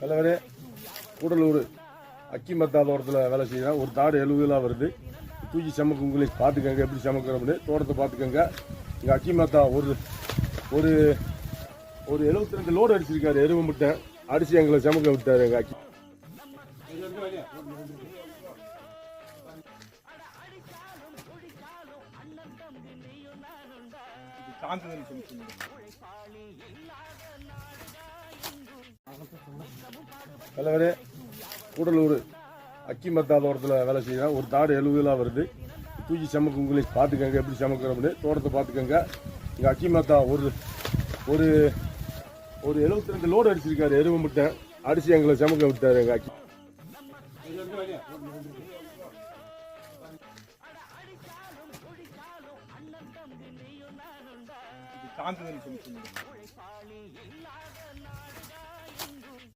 தலைவரே கூடலூர் அக்கிமத்தா தோட்டத்தில் வேலை செய்யறேன் ஒரு தாடு எழுபதுலாம் வருது. தூக்கி சமைக்க உங்களை பார்த்துக்கங்க. எப்படி சமைக்கிறோம்னு தோட்டத்தை பார்த்துக்கங்க. இங்கே அக்கிமத்தா ஒரு ஒரு ஒரு எழுபத்தி ரெண்டு லோடு அடிச்சிருக்காரு. எருவு முட்டை. அடிச்சு எங்களை சமைக்க விட்டாரு எங்கள் அக்கி காந்தன் சொல்லி தலைவரே கூடலூர் அக்கிமத்தா தோட்டத்தில் வேலை செய்யறேன் ஒரு தாடு எழுபதுலாம் வருது. தூக்கி சமைக்க உங்களை பார்த்துக்கங்க எப்படி சமைக்கிறோம்னு தோட்டத்தை பார்த்துக்கங்க. இங்கே அக்கிமத்தா ஒரு ஒரு ஒரு எழுபத்தி ரெண்டு லோடு அடிச்சிருக்காரு எருவு முட்டை. அடிச்சு எங்களை சமைக்க விட்டார் எங்கள் அக்கி. காந்தன் சொல்லி